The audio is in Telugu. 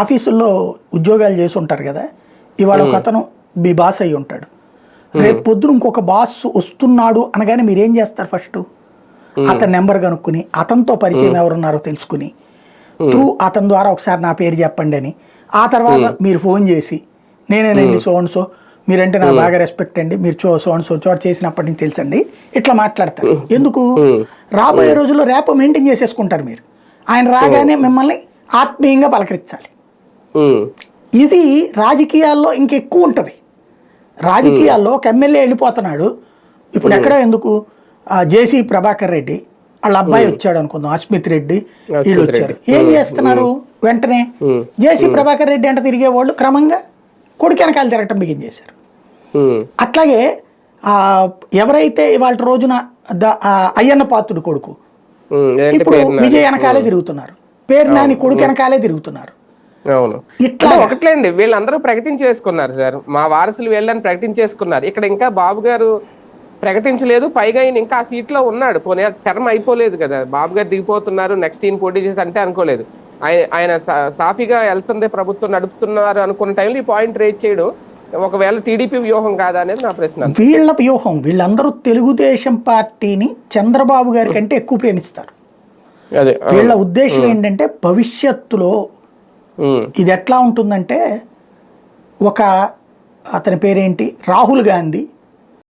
ఆఫీసుల్లో ఉద్యోగాలు చేసి ఉంటారు కదా ఇవాళ ఒక అతను మీ బాస్ అయి ఉంటాడు. రేపు పొద్దున ఇంకొక బాస్ వస్తున్నాడు అనగానే మీరేం చేస్తారు ఫస్ట్? అతని నెంబర్ కనుక్కుని అతనితో పరిచయం ఎవరున్నారో తెలుసుకుని త్రూ అతని ద్వారా ఒకసారి నా పేరు చెప్పండి అని. ఆ తర్వాత మీరు ఫోన్ చేసి నేనేనండి సో అండ్ సో మీరంటే నాకు బాగా రెస్పెక్ట్ అండి మీరు చో సో అండ్ సో చోట చేసినప్పటి నుంచి తెలుసండి. ఇట్లా మాట్లాడతారు. ఎందుకు? రాబోయే రోజుల్లో ర్యాప్ మెయింటైన్ చేసేసుకుంటారు మీరు. ఆయన రాగానే మిమ్మల్ని ఆత్మీయంగా పలకరించాలి. ఇది రాజకీయాల్లో ఇంకెక్కువ ఉంటుంది. రాజకీయాల్లో ఒక ఎమ్మెల్యే వెళ్ళిపోతున్నాడు. ఇప్పుడు ఎక్కడ ఎందుకు? జేసీ ప్రభాకర్ రెడ్డి వాళ్ళ అబ్బాయి వచ్చాడు అనుకుందాం అస్మిత్ రెడ్డి వీళ్ళు వచ్చారు. ఏం చేస్తున్నారు? వెంటనే జేసీ ప్రభాకర్ రెడ్డి అంటే తిరిగే వాళ్ళు క్రమంగా కొడుకు వెనకాల తిరగటం బిగిన్ చేశారు. అట్లాగే ఎవరైతే ఇవాళ రోజున అయ్యన్న పాత్రుడు కొడుకు ఇప్పుడు? విజయ్ వెనకాలే తిరుగుతున్నారు. పేరు నాని కొడుకు వెనకాలే తిరుగుతున్నారు. అవును. ఇట్లా ఒకట్లేండి వీళ్ళందరూ ప్రకటించేసుకున్నారు సార్. మా వారసులు వెళ్ళని ప్రకటించేసుకున్నారు. ఇక్కడ ఇంకా బాబు గారు ప్రకటించలేదు పైగా ఈయన ఇంకా ఆ సీట్లో ఉన్నాడు. పోనీ టర్మ్ అయిపోలేదు కదా. బాబు గారు దిగిపోతున్నారు నెక్స్ట్ ఈయన పోటీ చేసి అంటే అనుకోలేదు. ఆయన ఆయన సాఫీగా వెళ్తుంది ప్రభుత్వం నడుపుతున్నారు అనుకున్న టైంలో ఈ పాయింట్ రేట్ చేయడం ఒకవేళ టీడీపీ వ్యూహం కాదా అనేది నా ప్రశ్న. వీళ్ళ వ్యూహం వీళ్ళందరూ తెలుగుదేశం పార్టీని చంద్రబాబు గారి కంటే ఎక్కువ ప్రేమిస్తారు. వీళ్ళ ఉద్దేశం ఏంటంటే భవిష్యత్తులో ఇది ఎట్లా ఉంటుందంటే ఒక అతని పేరేంటి? రాహుల్ గాంధీ